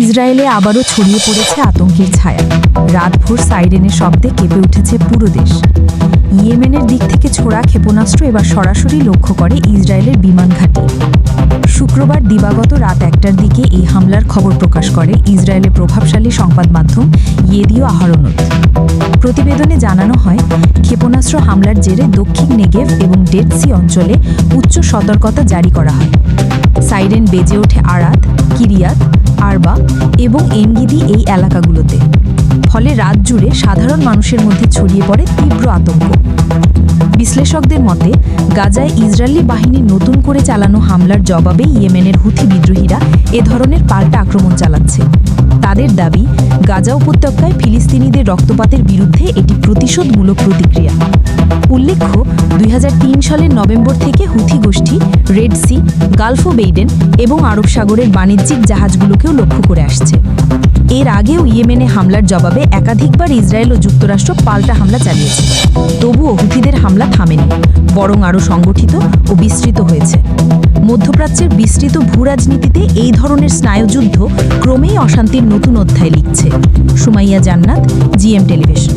ইসরায়েলে আবারও ছড়িয়ে পড়েছে আতঙ্কের ছায়া। রাতভোর সাইরেনের শব্দে কেঁপে উঠেছে পুরো দেশ। ইয়েমেনের দিক থেকে ছোড়া ক্ষেপণাস্ত্র এবার সরাসরি লক্ষ্য করে ইসরায়েলের বিমান ঘাঁটি। শুক্রবার দিবাগত রাত একটার দিকে এই হামলার খবর প্রকাশ করে ইসরায়েলের প্রভাবশালী সংবাদ মাধ্যম ইয়েদিও আহরণত। প্রতিবেদনে জানানো হয়, ক্ষেপণাস্ত্র হামলার জেরে দক্ষিণ নেগেভ এবং ডেড সি অঞ্চলে উচ্চ সতর্কতা জারি করা হয়। সাইরেন বেজে ওঠে আরবা এবং এনগিদি এই এলাকাগুলোতে। ফলে রাত জুড়ে সাধারণ মানুষের মধ্যে ছড়িয়ে পড়ে তীব্র আতঙ্ক। বিশ্লেষকদের মতে, গাজায় ইসরায়েলি বাহিনীর নতুন করে চালানো হামলার জবাবে ইয়েমেনের হুথি বিদ্রোহীরা এ ধরনের পাল্টা আক্রমণ চালাচ্ছে। তাদের দাবি, গাজা উপত্যকায় ফিলিস্তিনিদের রক্তপাতের বিরুদ্ধে এটি প্রতিশোধমূলক প্রতিক্রিয়া। উল্লেখ্য, দুই হাজার তিন সালের নভেম্বর থেকে হুথি গোষ্ঠী রেড সি গালফ বেইডেন এবং আরব সাগরের বাণিজ্যিক জাহাজগুলোকেও লক্ষ্য করে আসছে। এর আগেও ইয়েমেনে হামলার জবাবে একাধিকবার ইসরায়েল ও যুক্তরাষ্ট্র পাল্টা হামলা চালিয়েছে। তবুও হুথিদের হামলা থামেনি, বরং আরও সংগঠিত ও বিস্তৃত হয়েছে। মধ্যপ্রাচ্যের বিস্তৃত ভূরাজনীতিতে এই ধরনের স্নায়ুযুদ্ধ ক্রমেই অশান্তির নতুন অধ্যায় লিখছে। সুমাইয়া জান্নাত, জিএম টেলিভিশন।